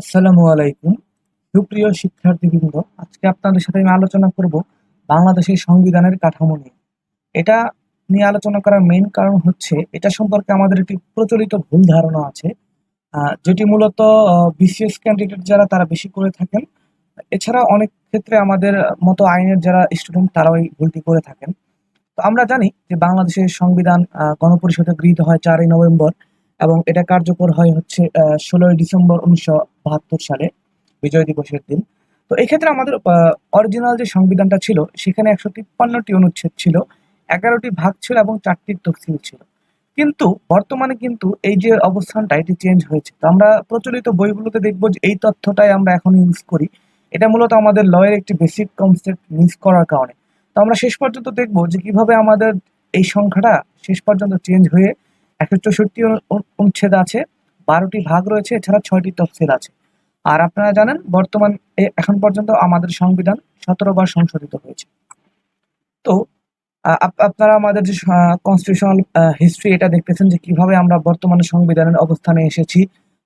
আসসালামু আলাইকুম। সুপ্রিয় শিক্ষার্থীবৃন্দ, আজকে আপনাদের সাথে আমি আলোচনা করব বাংলাদেশের সংবিধানের কাঠামো নিয়ে। এটা নিয়ে আলোচনা করার মেইন কারণ হচ্ছে, এটা সম্পর্কে আমাদের একটি প্রচলিত ভুল ধারণা আছে যেটি মূলত বিসিএস ক্যান্ডিডেট যারা, তারা বেশি করে থাকেন। এছাড়া অনেক ক্ষেত্রে আমাদের মতো আইনের যারা স্টুডেন্ট তারাও এই ভুলটি করে থাকেন। তো আমরা জানি যে বাংলাদেশের সংবিধান গণপরিষদে গৃহীত হয় চারই নভেম্বর। এবং এটা কার্যকর হয় হচ্ছে ষোলোই ডিসেম্বর উনিশশো বাহাত্তর সালে, বিজয় দিবসের দিন। তো এক্ষেত্রে আমাদের অরিজিনাল যে সংবিধানটা ছিল, সেখানে একশো তিপ্পান্নটি অনুচ্ছেদ ছিল, এগারোটি ভাগ ছিল এবং চারটি তফসিল ছিল। কিন্তু বর্তমানে কিন্তু এই যে অবস্থানটা, এটি চেঞ্জ হয়েছে। তো আমরা প্রচলিত বইগুলোতে দেখব যে এই তথ্যটাই আমরা এখন ইউজ করি। এটা মূলত আমাদের লয়ের একটি বেসিক কনসেপ্ট মিস করার কারণে। তো আমরা শেষ পর্যন্ত দেখব যে কীভাবে আমাদের এই সংখ্যাটা শেষ পর্যন্ত চেঞ্জ হয়ে একশো চৌষট্টি অনুচ্ছেদ আছে, বারোটি ভাগ রয়েছে, এছাড়া ছয়টি তফসিল আছে। আর আপনারা জানেন, বর্তমান এখন পর্যন্ত আমাদের সংবিধান সতেরো বার সংশোধিত হয়েছে। তো আপনারা আমাদের যে কনস্টিটিউশনাল হিস্ট্রি এটা দেখতেছেন যে কীভাবে আমরা বর্তমানে সংবিধানের অবস্থানে এসেছি।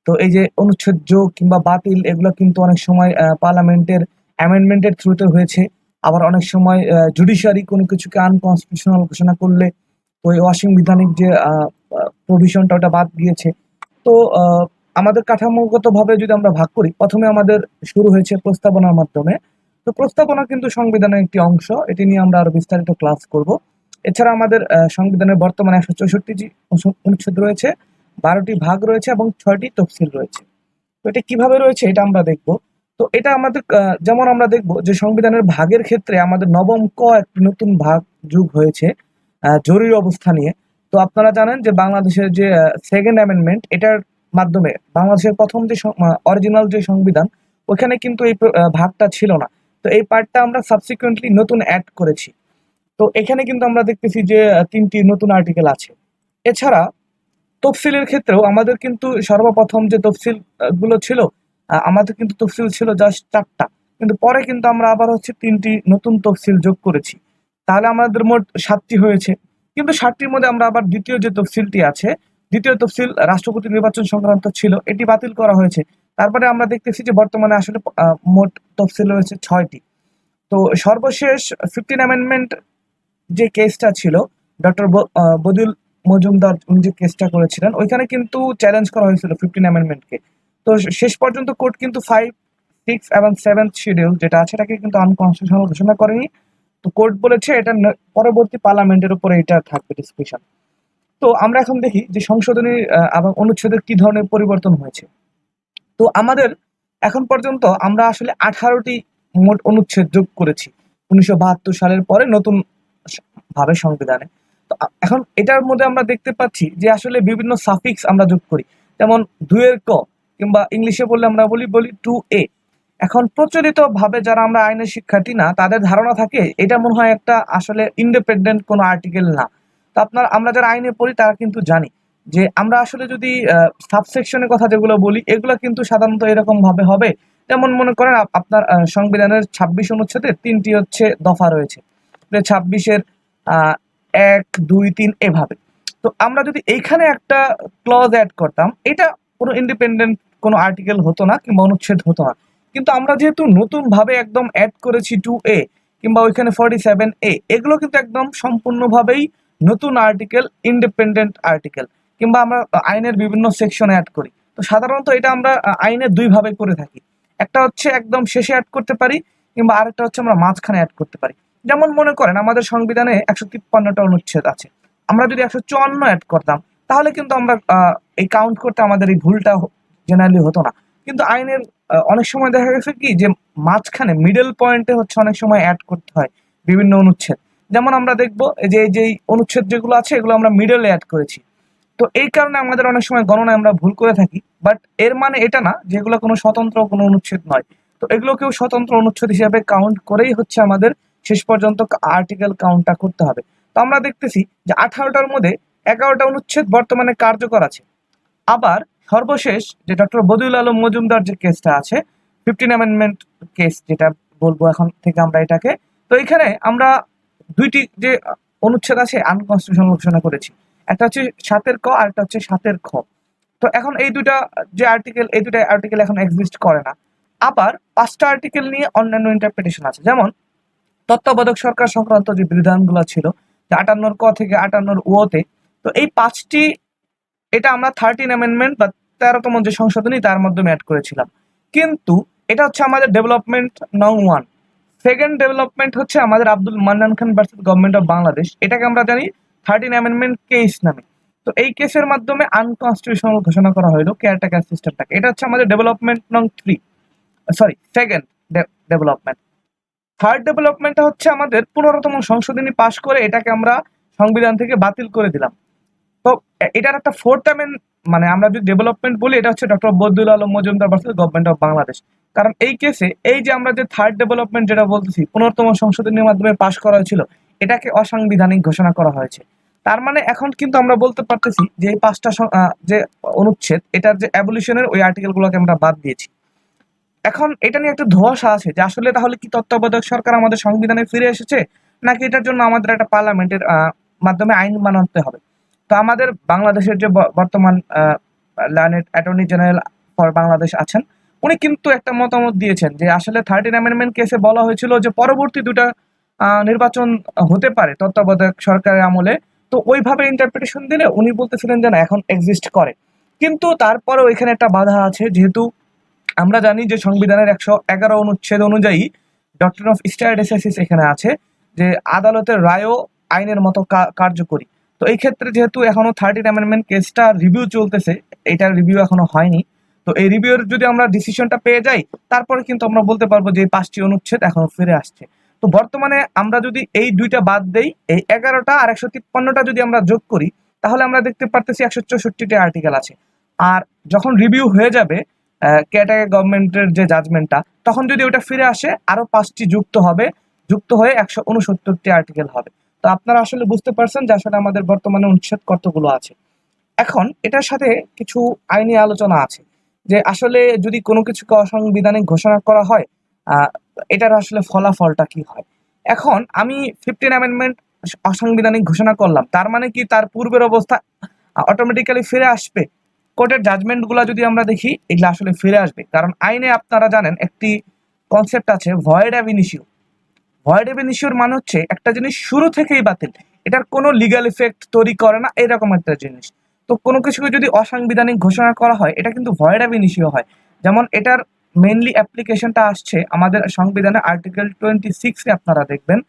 তো এই যে অনুচ্ছেদ যোগ কিংবা বাতিল, এগুলো কিন্তু অনেক সময় পার্লামেন্টের অ্যামেন্ডমেন্টের থ্রুতে হয়েছে। আবার অনেক সময় জুডিশিয়ারি কোনো কিছুকে আনকনস্টিটিউশনাল ঘোষণা করলে ওই অসাংবিধানিক যে প্রভিশনটা ওটা বাদ দিয়েছে। তো আমাদের কাঠামোগতভাবে যদি আমরা ভাগ করি, প্রথমে আমাদের শুরু হয়েছে প্রস্তাবনার মাধ্যমে। তো প্রস্তাবনা কিন্তু সংবিধানের একটি অংশ, এটি নিয়ে আমরা আরও বিস্তারিত ক্লাস করব। এছাড়া আমাদের সংবিধানের বর্তমানে একশো চৌষট্টি অনুচ্ছেদ রয়েছে, বারোটি ভাগ রয়েছে এবং ছয়টি তফসিল রয়েছে। তো এটা কীভাবে রয়েছে এটা আমরা দেখব। তো এটা আমাদের যেমন আমরা দেখব যে সংবিধানের ভাগের ক্ষেত্রে আমাদের নবম ক একটি নতুন ভাগ যুগ হয়েছে জরুরি অবস্থা নিয়ে। তো আপনারা জানেন যে বাংলাদেশের যে সেকেন্ড অ্যামেন্ডমেন্ট এটার মাধ্যমে বাংলাদেশের প্রথম যে অরিজিনাল যে সংবিধান, ওখানে কিন্তু এই ভাগটা ছিল না। তো এই পার্টটা আমরা সাবসিকুয়েন্টলি নতুন অ্যাড করেছি। তো এখানে কিন্তু আমরা দেখতেছি যে তিনটি নতুন আর্টিকেল আছে। এছাড়া তফসিলের ক্ষেত্রেও আমাদের কিন্তু সর্বপ্রথম যে তফসিলগুলো ছিল আমাদের কিন্তু তফসিল ছিল জাস্ট চারটা। কিন্তু পরে কিন্তু আমরা আবার হচ্ছে তিনটি নতুন তফসিল যোগ করেছি। তাহলে আমাদের মোট সাতটি হয়েছে। কিন্তু সাতটির মধ্যে আমরা আবার দ্বিতীয় যে তফসিলটি আছে, দ্বিতীয় তফসিল রাষ্ট্রপতি নির্বাচন সংক্রান্ত ছিল, এটি বাতিল করা হয়েছে। তারপরে আমরা দেখতেছি যে বর্তমানে আসলে মোট তফসিল রয়েছে ছয়টি। তো সর্বশেষ ফিফটিন অ্যামেন্ডমেন্ট যে কেসটা ছিল, ডক্টর বদিউল মজুমদার যে কেসটা করেছিলেন, ওইখানে কিন্তু চ্যালেঞ্জ করা হয়েছিল ফিফটিন অ্যামেন্ডমেন্টকে। তো শেষ পর্যন্ত কোর্ট কিন্তু ফাইভ সিক্স এবং সেভেন্থ শিডিউল যেটা আছে, এটাকে কিন্তু আনকনস্টিটিউশনাল ঘোষণা করেনি। তো কোর্ট বলেছে এটা পরবর্তী পার্লামেন্টের উপরে এটা থাকবে ডিসকাশন তো আমরা এখন দেখি যে সংশোধনী এবং অনুচ্ছেদের কি ধরনের পরিবর্তন হয়েছে। তো আমাদের এখন পর্যন্ত আমরা আসলে আঠারোটি মোট অনুচ্ছেদ যোগ করেছি, উনিশশো বাহাত্তর সালের পরে নতুন ভাবে সংবিধানে। তো এখন এটার মধ্যে আমরা দেখতে পাচ্ছি যে আসলে বিভিন্ন সাফিক্স আমরা যোগ করি। যেমন দুয়ের ক কিংবা ইংলিশে বললে আমরা বলি বলি টু এ এখন প্রচলিত ভাবে যারা আমরা আইনের শিক্ষার্থী না, তাদের ধারণা থাকে এটা মনে হয় একটা আসলে ইন্ডিপেন্ডেন্ট কোনো আর্টিকেল না। তো আপনার, আমরা যারা আইনে পড়ি, তারা কিন্তু জানি যে আমরা আসলে যদি সাবসেকশনের কথা যেগুলো বলি, এগুলো কিন্তু সাধারণত এরকম ভাবে হবে। যেমন মনে করেন আপনার সংবিধানের ছাব্বিশ অনুচ্ছেদে তিনটি হচ্ছে দফা রয়েছে। ছাব্বিশের এক, দুই, তিন এভাবে। তো আমরা যদি এইখানে একটা ক্লজ অ্যাড করতাম, এটা কোনো ইন্ডিপেন্ডেন্ট কোনো আর্টিকেল হতো না কিংবা অনুচ্ছেদ হতো না। কিন্তু আমরা যেহেতু নতুন ভাবে একদম অ্যাড করেছি টু এ কিংবা ওইখানে ফর্টি সেভেন এ এগুলো কিন্তু একদম সম্পূর্ণভাবেই নতুন আর্টিকেল ইন্ডিপেন্ডেন্ট আর্টিকেল কিংবা আমরা আইনের বিভিন্ন সেকশন অ্যাড করি। তো সাধারণত এটা আমরা আইনে দুইভাবে করে থাকি। একটা হচ্ছে একদম শেষে অ্যাড করতে পারি কিংবা আরেকটা হচ্ছে আমরা মাঝখানে অ্যাড করতে পারি। যেমন মনে করেন আমাদের সংবিধানে একশো তিপ্পান্নটা অনুচ্ছেদ আছে। আমরা যদি একশো চুয়ান্ন অ্যাড করতাম, তাহলে কিন্তু আমরা এই কাউন্ট করতে আমাদের এই ভুলটা জেনারেলি হতো না। কিন্তু আইনের অনেক সময় দেখা গেছে কি যে মাঝখানে মিডল পয়েন্টে হচ্ছে অনেক সময় অ্যাড করতে হয় বিভিন্ন অনুচ্ছেদ। যেমন আমরা দেখব যে, এই যে অনুচ্ছেদ যেগুলো আছে, এগুলো আমরা মিডলে অ্যাড করেছি। তো এই কারণে আমাদের অনেক সময় গণনায় আমরা ভুল করে থাকি বাট এর মানে এটা না যে এগুলো কোনো স্বতন্ত্র কোনো অনুচ্ছেদ নয়। তো এগুলোকেও স্বতন্ত্র অনুচ্ছেদ হিসাবে কাউন্ট করেই হচ্ছে আমাদের শেষ পর্যন্ত আর্টিকেল কাউন্টটা করতে হবে। তো আমরা দেখতেছি যে আঠারোটার মধ্যে এগারোটা অনুচ্ছেদ বর্তমানে কার্যকর আছে। আবার সর্বশেষ যে ডক্টর বদিউল আলম মজুমদার যে কেসটা আছে ফিফটিন অ্যামেন্ডমেন্ট কেস যেটা বলব এখন থেকে আমরা এটাকে। তো এখানে আমরা দুইটি যে অনুচ্ছেদ আছে আনকনস্টিটিউশনাল ঘোষণা করেছি। একটা হচ্ছে সাতের ক আর একটা হচ্ছে সাতের খ। তো এখন এই দুটা যে আর্টিকেল এই দুটা আর্টিকেল এখন এক্সিস্ট করে না। আবার পাঁচটা আর্টিকেল নিয়ে অন্যান্য ইন্টারপ্রিটেশন আছে। যেমন, তত্ত্বাবধায়ক সরকার সংক্রান্ত যে বিধানগুলো ছিল, যে আটান্নর ক থেকে আটান্নর ওতে তো এই পাঁচটি এটা আমরা থার্টিন অ্যামেন্ডমেন্ট বা তেরোতম যে সংশোধনী, তার মাধ্যমে অ্যাড করেছিলাম। কিন্তু এটা হচ্ছে আমাদের ডেভেলপমেন্ট নং ওয়ান সেকেন্ড ডেভেলপমেন্ট হচ্ছে আমাদের Abdul Mannan Khan versus government of Bangladesh. এটাকে আমরা জানি থার্টিন অ্যামেন্ডমেন্ট কেস নামে। তো এই কেসের মাধ্যমে আনকনস্টিটিউশনাল ঘোষণা করা হলো কেয়ারটেকার সিস্টেমটাকে এটা হচ্ছে আমাদের ডেভেলপমেন্ট নং three sorry second development third ডেভেলপমেন্টটা হচ্ছে আমাদের পনেরোতম সংশোধনী পাশ করে এটাকে আমরা সংবিধান থেকে বাতিল করে দিলাম। তো এটার একটা ফোর্থ অ্যামেন্ড মানে আমরা যদি ডেভেলপমেন্ট বলি, এটা হচ্ছে doctor Badul Alam Majumdar versus government of Bangladesh কারণ এই কেসে এই যে আমরা যে থার্ড ডেভেলপমেন্ট যেটা বলতেছি, পুনর্তম সংশোধনীর মাধ্যমে পাশ করা হয়েছিল, এটাকে অসাংবিধানিক ঘোষণা করা হয়েছে। তার মানে এখন কিন্তু আমরা বলতে পারতেছি যে এই পাঁচটা যে অনুচ্ছেদ, এটার যে অ্যাবলিশনের ওই আর্টিকেলগুলোকে আমরা বাদ দিয়েছি। এখন এটা নিয়ে একটা ধোঁয়াশা আছে যে আসলে তাহলে কি তত্ত্বাবধায়ক সরকার আমাদের সংবিধানে ফিরে এসেছে? নাকি এটার জন্য আমাদের একটা পার্লামেন্টের মাধ্যমে আইন বানাতে হবে? তো আমাদের বাংলাদেশের যে বর্তমান land attorney general for Bangladesh আছেন, উনি কিন্তু একটা মতামত দিয়েছেন যে আসলে থার্টিন অ্যামেন্ডমেন্ট কেসে বলা হয়েছিল যে পরবর্তী দুটা নির্বাচন হতে পারে তত্ত্বাবধায়ক সরকারের আমলে। তো ওইভাবে ইন্টারপ্রিটেশন দিলে উনি বলতেছিলেন যে না, এখন এক্সিস্ট করে। কিন্তু তারপরেও এখানে একটা বাধা আছে, যেহেতু আমরা জানি যে সংবিধানের একশো এগারো অনুচ্ছেদ অনুযায়ী ডক্টর অফ স্টার এখানে আছে যে আদালতের রায়ও আইনের মতো কার্যকরী। তো এই ক্ষেত্রে যেহেতু এখনও থার্টিন অ্যামেন্ডমেন্ট কেসটা রিভিউ চলতেছে, এটার রিভিউ এখনও হয়নি। তো এই রিভিউর যদি আমরা ডিসিশনটা পেয়ে যাই, তারপরে কিন্তু আমরা বলতে পারব যে পাঁচটি অনুচ্ছেদ এখনও ফিরে আসছে। তো বর্তমানে আমরা যদি এই দুইটা বাদ দেই, এই এগারোটা আর একশো তিপ্পান্নটা যদি আমরা যোগ করি, তাহলে আমরা দেখতে পারতেছি একশো চৌষট্টিটা আর্টিকেল আছে। আর যখন রিভিউ হয়ে যাবে ক্যাটাগরি গভর্নমেন্টের যে জাজমেন্টটা তখন যদি ওটা ফিরে আসে আরও পাঁচটি যুক্ত হবে, যুক্ত হয়ে একশো উনসত্তরটি আর্টিকেল হবে। তো আপনারা আসলে বুঝতে পারছেন যে আসলে আমাদের বর্তমানে অনুচ্ছেদ কতগুলো আছে। এখন এটার সাথে কিছু আইনি আলোচনা আছে যে আসলে যদি কোনো কিছুকে অসাংবিধানিক ঘোষণা করা হয় এটার আসলে ফলাফলটা কি হয়? এখন আমি ফিফটিন অ্যামেন্ডমেন্ট অসাংবিধানিক ঘোষণা করলাম, তার মানে কি তার পূর্বের অবস্থা অটোমেটিক্যালি ফিরে আসবে? কোর্টের জাজমেন্টগুলা যদি আমরা দেখি, এগুলো আসলে ফিরে আসবে। কারণ আইনে আপনারা জানেন, একটি কনসেপ্ট আছে ভয়েড অ্যাভিনিসিউ ভয়েড অ্যাভিনিসিউর মানে হচ্ছে একটা জিনিস শুরু থেকেই বাতিল। এটার কোনো লিগ্যাল ইফেক্ট তৈরি করে না, এরকম একটা জিনিস। তো কোনো কিছুকে যদি অসাংবিধানিক ঘোষণা করা হয়, এটা কিন্তু ভয়েড অ্যাভিনিসিউ হয়। যেমন এটার মেইনলি অ্যাপ্লিকেশনটা আসছে আমাদের সংবিধানে আর্টিকেল টোয়েন্টি সিক্সে আপনারা দেখবেন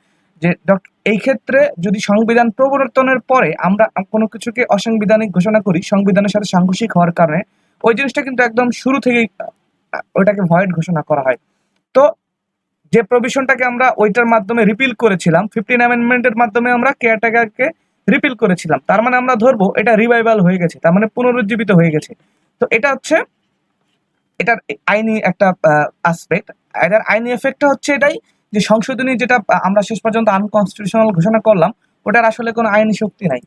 যে, ডক- এই ক্ষেত্রে যদি সংবিধান প্রবর্তনের পরে আমরা কোনো কিছুকে অসাংবিধানিক ঘোষণা করি, সংবিধানের সাথে সাংঘর্ষিক হওয়ার কারণে, ওই জিনিসটা কিন্তু একদম শুরু থেকেই ওইটাকে ভয়েড ঘোষণা করা হয়। তো যে প্রভিশনটাকে আমরা ওইটার মাধ্যমে রিপিল করেছিলাম ফিফটিন অ্যামেন্ডমেন্টের মাধ্যমে আমরা কেয়ারটেকারকে রিপিল করেছিলাম। তার মানে আমরা ধরবো, এটা রিভাইভাল হয়ে গেছে, তার মানে পুনরুজ্জীবিত হয়ে গেছে। তো এটা হচ্ছে, এটার আইনি একটা আসপেক্ট এটার আইনি এফেক্টটা হচ্ছে এটাই যে সংশোধনী যেটা আমরা শেষ পর্যন্ত আনকনস্টিটিউশনাল ঘোষণা করলাম, ওটার আসলে কোনো আইনি শক্তি নাই।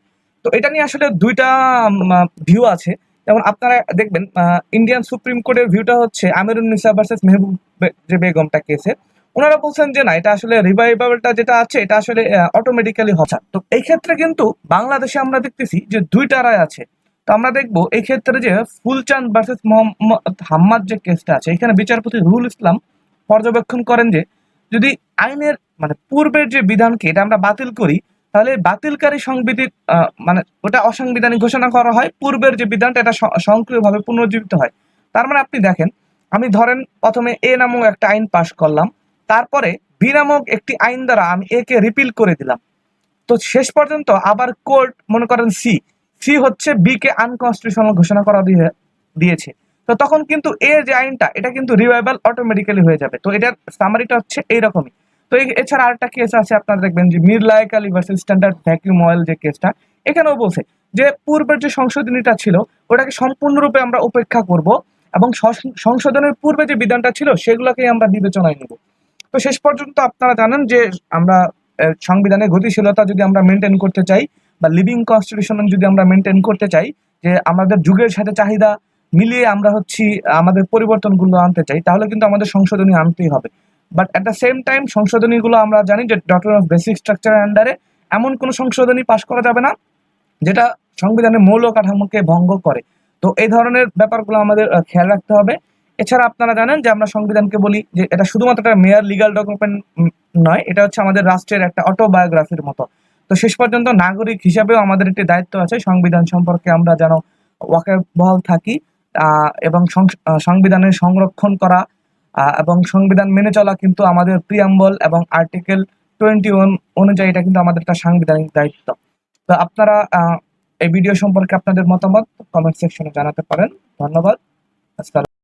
তো এটা নিয়ে আসলে দুইটা ভিউ আছে। যেমন আপনারা দেখবেন ইন্ডিয়ান সুপ্রিম কোর্টের ভিউটা হচ্ছে আমিরুন্নিসা ভার্সেস মেহবুব যে বেগমটা কেসে ওনারা বলছেন যে না, এটা আসলে রিভাইভালটা যেটা আছে, এটা আসলে অটোমেটিক্যালি হচ্ছে তো এই ক্ষেত্রে কিন্তু বাংলাদেশে আমরা দেখতেছি যে দুইটা রায় আছে। তো আমরা দেখব এই ক্ষেত্রে যে ফুলচাঁদ ভার্সেস মোহাম্মদ হাম্মাদ যে কেসটা আছে, এখানে বিচারপতি রুহুল ইসলাম পর্যবেক্ষণ করেন যে যদি আইনের মানে পূর্বের যে বিধানকে এটা আমরা বাতিল করি, তাহলে বাতিলকারী সংবিধির মানে ওটা অসাংবিধানিক ঘোষণা করা হয়, পূর্বের যে বিধানটা এটা স- সক্রিয়ভাবে পুনর্জীবিত হয়। তার মানে আপনি দেখেন, আমি ধরেন প্রথমে এ নামক একটা আইন পাশ করলাম তারপরে বি নামক একটি আইন দ্বারা আমি এ কে রিপিল করে দিলাম। তো শেষ পর্যন্ত আবার কোর্ট মনে করেন সি সি হচ্ছে বি কে আনকনস্টিটিউশনাল ঘোষণা করা দিয়ে, দিয়েছে। তো তখন কিন্তু এ যে আইনটা, এটা কিন্তু রিভাইভাল অটোমেটিক্যালি হয়ে যাবে। তো এটার সামারিটা হচ্ছে এইরকমই। তো এছাড়া আরেকটা কেস আছে, আপনারা দেখবেন যে Mir Layek Ali versus standard vacuum oil যে কেসটা এখানেও বলছে যে পূর্বের যে সংশোধনীটা ছিল, ওটাকে সম্পূর্ণরূপে আমরা উপেক্ষা করব এবং সংশোধনের পূর্বে যে বিধানটা ছিল, সেগুলোকেই আমরা বিবেচনায় নেব। তো শেষ পর্যন্ত আপনারা জানেন যে আমরা সংবিধানের গতিশীলতা যদি আমরা মেনটেন করতে চাই বা লিভিং কনস্টিটিউশন যদি আমরা মেনটেন করতে চাই, যে আমাদের যুগের সাথে চাহিদা মিলিয়ে আমরা হচ্ছি, আমাদের পরিবর্তনগুলো আনতে চাই, তাহলে কিন্তু আমাদের সংশোধনী আনতেই হবে। But at the same time সংশোধনীগুলো আমরা জানি যে ডক্টর অফ বেসিক স্ট্রাকচারের আন্ডারে এমন কোনো সংশোধনী পাশ করা যাবে না, যেটা সংবিধানের মৌল কাঠামোকে ভঙ্গ করে। তো এই ধরনের ব্যাপারগুলো আমাদের খেয়াল রাখতে হবে। এছাড়া আপনারা জানেন যে আমরা সংবিধানকে বলি যে এটা শুধুমাত্র একটা মেয়ার লিগাল ডকুমেন্ট নয়, এটা হচ্ছে আমাদের রাষ্ট্রের একটা অটোবায়োগ্রাফির মতো। তো শেষ পর্যন্ত নাগরিক হিসাবেও আমাদের একটি দায়িত্ব আছে, সংবিধান সম্পর্কে আমরা যেন ওয়াকিবহাল থাকি এবং সংবিধানের সংরক্ষণ করা এবং সংবিধান মেনে চলা কিন্তু আমাদের প্রিয়াম্বল এবং আর্টিকেল টোয়েন্টি ওয়ান অনুযায়ী এটা কিন্তু আমাদের একটা সাংবিধানিক দায়িত্ব। তো আপনারা এই ভিডিও সম্পর্কে আপনাদের মতামত কমেন্ট সেকশনে জানাতে পারেন। ধন্যবাদ। আজকাল